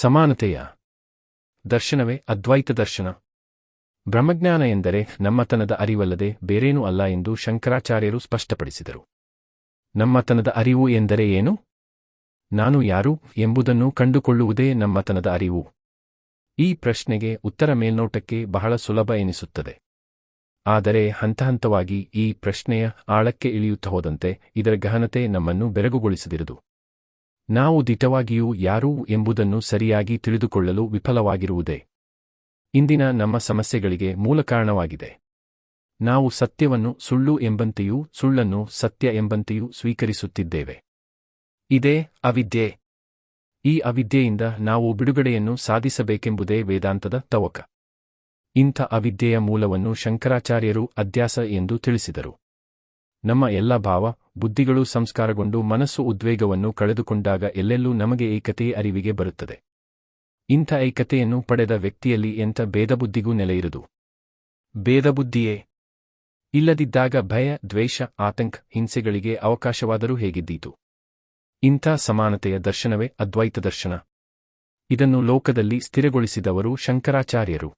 ಸಮಾನತೆಯ ದರ್ಶನವೇ ಅದ್ವೈತ ದರ್ಶನ. ಬ್ರಹ್ಮಜ್ಞಾನ ಎಂದರೆ ನಮ್ಮತನದ ಅರಿವಲ್ಲದೆ ಬೇರೇನೂ ಅಲ್ಲ ಎಂದು ಶಂಕರಾಚಾರ್ಯರು ಸ್ಪಷ್ಟಪಡಿಸಿದರು. ನಮ್ಮತನದ ಅರಿವು ಎಂದರೆ ಏನು? ನಾನು ಯಾರು ಎಂಬುದನ್ನು ಕಂಡುಕೊಳ್ಳುವುದೇ ನಮ್ಮತನದ ಅರಿವು. ಈ ಪ್ರಶ್ನೆಗೆ ಉತ್ತರ ಮೇಲ್ನೋಟಕ್ಕೆ ಬಹಳ ಸುಲಭ ಎನಿಸುತ್ತದೆ. ಆದರೆ ಹಂತಹಂತವಾಗಿ ಈ ಪ್ರಶ್ನೆಯ ಆಳಕ್ಕೆ ಇಳಿಯುತ್ತಾ ಹೋದಂತೆ ಇದರ ಗಹನತೆ ನಮ್ಮನ್ನು ಬೆರಗುಗೊಳಿಸದಿರದು ನಾವು ದಿಟವಾಗಿಯೂ ಯಾರೂ ಎಂಬುದನ್ನು ಸರಿಯಾಗಿ ತಿಳಿದುಕೊಳ್ಳಲು ವಿಫಲವಾಗಿರುವುದೇ. ಇಂದಿನ ನಮ್ಮ ಸಮಸ್ಯೆಗಳಿಗೆ ಮೂಲ ಕಾರಣವಾಗಿದೆ. ನಾವು ಸತ್ಯವನ್ನು ಸುಳ್ಳು ಎಂಬಂತೆಯೂ ಸುಳ್ಳನ್ನು ಸತ್ಯ ಎಂಬಂತೆಯೂ ಸ್ವೀಕರಿಸುತ್ತಿದ್ದೇವೆ. ಇದೇ ಅವಿದ್ಯೆ. ಈ ಅವಿದ್ಯೆಯಿಂದ ನಾವು ಬಿಡುಗಡೆಯನ್ನು ಸಾಧಿಸಬೇಕೆಂಬುದೇ ವೇದಾಂತದ ತವಕ. ಇಂಥ ಅವಿದ್ಯೆಯ ಮೂಲವನ್ನು ಶಂಕರಾಚಾರ್ಯರು ಅಧ್ಯಾಸ ಎಂದು ತಿಳಿಸಿದರು. ನಮ್ಮ ಎಲ್ಲ ಭಾವ ಬುದ್ಧಿಗಳು ಸಂಸ್ಕಾರಗೊಂಡು ಮನಸ್ಸು ಉದ್ವೇಗವನ್ನು ಕಳೆದುಕೊಂಡಾಗ ಎಲ್ಲೆಲ್ಲೂ ನಮಗೆ ಏಕತೆಯ ಅರಿವಿಗೆ ಬರುತ್ತದೆ. ಇಂಥ ಏಕತೆಯನ್ನು ಪಡೆದ ವ್ಯಕ್ತಿಯಲ್ಲಿ ಎಂಥ ಭೇದಬುದ್ಧಿಗೂ ನೆಲೆಯಿರದು? ಭೇದಬುದ್ಧಿಯೇ? ಇಲ್ಲದಿದ್ದಾಗ ಭಯ, ದ್ವೇಷ, ಆತಂಕ, ಹಿಂಸೆಗಳಿಗೆ ಅವಕಾಶವಾದರೂ ಹೇಗಿದ್ದೀತು? ಇಂಥ ಸಮಾನತೆಯ ದರ್ಶನವೇ ಅದ್ವೈತ ದರ್ಶನ. ಇದನ್ನು ಲೋಕದಲ್ಲಿ ಸ್ಥಿರಗೊಳಿಸಿದವರು ಶಂಕರಾಚಾರ್ಯರು.